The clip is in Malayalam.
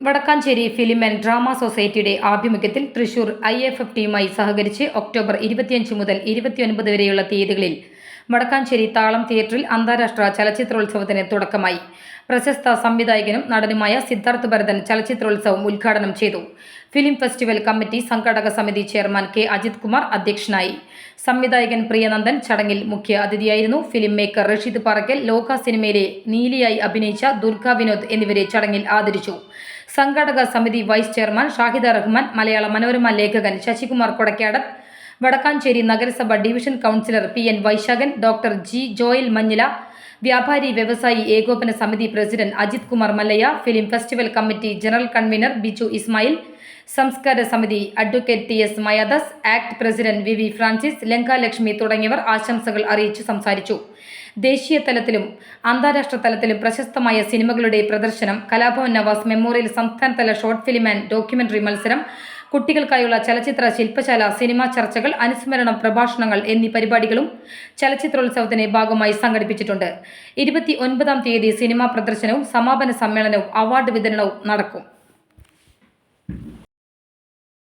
വടക്കാഞ്ചേരി ഫിലിം ആൻഡ് ഡ്രാമ സൊസൈറ്റിയുടെ ആഭിമുഖ്യത്തിൽ തൃശൂർ ഐ എഫ് എഫ് ടിയുമായി സഹകരിച്ച് ഒക്ടോബർ ഇരുപത്തിയഞ്ച് മുതൽ ഇരുപത്തിയൊൻപത് വരെയുള്ള തീയതികളിൽ വടക്കാഞ്ചേരി താളം തിയേറ്ററിൽ അന്താരാഷ്ട്ര ചലച്ചിത്രോത്സവത്തിന് തുടക്കമായി. പ്രശസ്ത സംവിധായകനും നടനുമായ സിദ്ധാർത്ഥ് ഭരതൻ ചലച്ചിത്രോത്സവം ഉദ്ഘാടനം ചെയ്തു. ഫിലിം ഫെസ്റ്റിവൽ കമ്മിറ്റി സംഘാടക സമിതി ചെയർമാൻ കെ അജിത് കുമാർ അധ്യക്ഷനായി. സംവിധായകൻ പ്രിയനന്ദൻ ചടങ്ങിൽ മുഖ്യ അതിഥിയായിരുന്നു ഫിലിം മേക്കർ റഷീദ് പാറക്കൽ ലോക സിനിമയിലെ നീലിയായി അഭിനയിച്ച ദുർഗ വിനോദ് എന്നിവരെ ചടങ്ങിൽ ആദരിച്ചു. സംഘാടക സമിതി വൈസ് ചെയർമാൻ ഷാഹിദ റഹ്മാൻ മലയാള മനോരമ ലേഖകൻ ശശികുമാർ കൊടക്കാടൻ വടക്കാഞ്ചേരി നഗരസഭ division councillor P N Vaisakhan doctor G Joel Manjila വ്യാപാരി വ്യവസായി ഏകോപന സമിതി president Ajith Kumar Mallaya film festival committee general convener Biju Ismail സംസ്കാര സമിതി advocate T S Mayadas act president V V Francis Lankalakshmi തുടങ്ങിയവർ ആശംസകൾ അറിയിച്ചു സംസാരിച്ചു. ദേശീയ തലത്തിലും അന്താരാഷ്ട്ര തലത്തിലും പ്രശസ്തമായ സിനിമകളുടെ പ്രദർശനം കലാഭവൻ നവാസ് മെമ്മോറിയൽ സംസ്ഥാനതല ഷോർട്ട് ഫിലിം ആൻഡ് ഡോക്യുമെന്ററി മത്സരം കുട്ടികൾക്കായുള്ള ചലച്ചിത്ര ശില്പശാല സിനിമാ ചർച്ചകൾ അനുസ്മരണം പ്രഭാഷണങ്ങൾ എന്നീ പരിപാടികളും ചലച്ചിത്രോത്സവത്തിന്റെ ഭാഗമായി സംഘടിപ്പിച്ചിട്ടുണ്ട്. ഇരുപത്തി ഒൻപതാം തീയതി സിനിമാ പ്രദർശനവും സമാപന സമ്മേളനവും അവാർഡ് വിതരണവും നടക്കും.